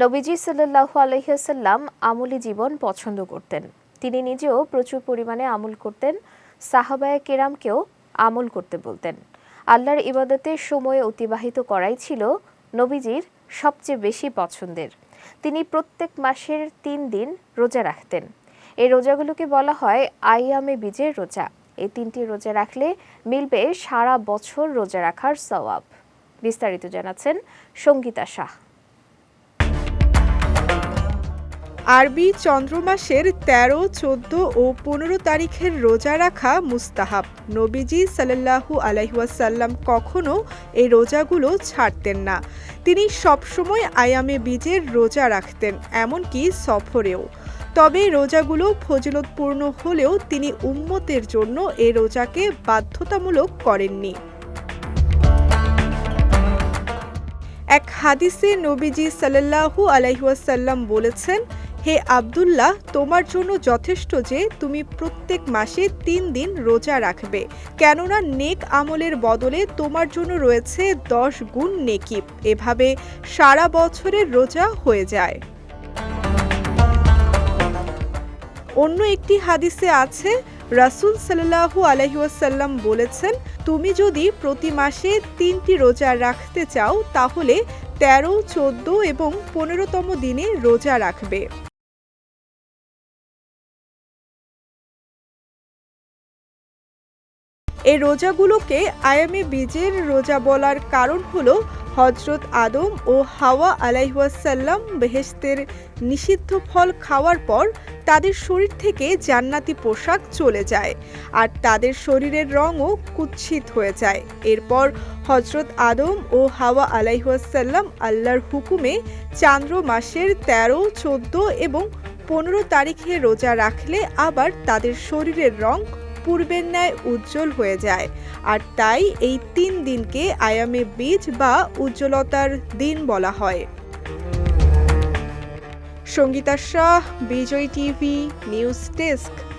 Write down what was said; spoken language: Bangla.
নবীজি সাল্লাল্লাহু আলহিহাসাল্লাম আমলি জীবন পছন্দ করতেন। তিনি নিজেও প্রচুর পরিমাণে আমল করতেন, সাহাবায় কেরামকেও আমল করতে বলতেন। আল্লাহর ইবাদতের সময় অতিবাহিত করাই ছিল নবীজির সবচেয়ে বেশি পছন্দের। তিনি প্রত্যেক মাসের তিন দিন রোজা রাখতেন। এই রোজাগুলোকে বলা হয় আইয়ামে বীজের রোজা। এই তিনটি রোজা রাখলে মিলবে সারা বছর রোজা রাখার সওয়াব। বিস্তারিত জানাচ্ছেন সঙ্গীতা শাহ। আরবি চন্দ্রমাসের ১৩, ১৪ ও পনেরো তারিখের রোজা রাখা মুস্তাহাব। নবীজি সাল্লাল্লাহু আলাইহাসাল্লাম কখনো এই রোজাগুলো ছাড়তেন না। তিনি সবসময় আয়ামে বীজের রোজা রাখতেন এমনকি সফরেও। তবে রোজাগুলো ফজিলতপূর্ণ হলেও তিনি উম্মতের জন্য এ রোজাকে বাধ্যতামূলক করেননি। এক হাদিসে নবীজি সাল্লাল্লাহু আলাইহাসাল্লাম বলেছেন হে আব্দুল্লাহ, তোমার জন্য যথেষ্ট যে তুমি প্রত্যেক মাসে তিন দিন রোজা রাখবে, কেননা নেক আমলের বদলে তোমার জন্য রয়েছে দশ গুণ নেকিব এভাবে সারা বছরের রোজা হয়ে যায়। অন্য একটি হাদিসে আছে, রাসূল সাল্লাল্লাহু আলহিউসাল্লাম বলেছেন, তুমি যদি প্রতি মাসে তিনটি রোজা রাখতে চাও, তাহলে তেরো, চোদ্দ এবং পনেরোতম দিনে রোজা রাখবে। এই রোজাগুলোকে আয়ামে বীজের রোজা বলার কারণ হলো হজরত আদম ও হাওয়া আলাইহাসাল্লাম বেহেস্তের নিষিদ্ধ ফল খাওয়ার পর তাদের শরীর থেকে জান্নাতি পোশাক চলে যায় আর তাদের শরীরের রঙও কুৎসিত হয়ে যায়। এরপর হজরত আদম ও হাওয়া আলাইহাসাল্লাম আল্লাহর হুকুমে চান্দ্র মাসের তেরো, চোদ্দ এবং পনেরো তারিখে রোজা রাখলে আবার তাদের শরীরের রং পূর্বের ন্যায় উজ্জ্বল হয়ে যায়। আর তাই এই তিন দিনকে আয়ামে বীজ বা উজ্জ্বলতার দিন বলা হয়। Sangeeta Shah, Bijoy TV, news desk.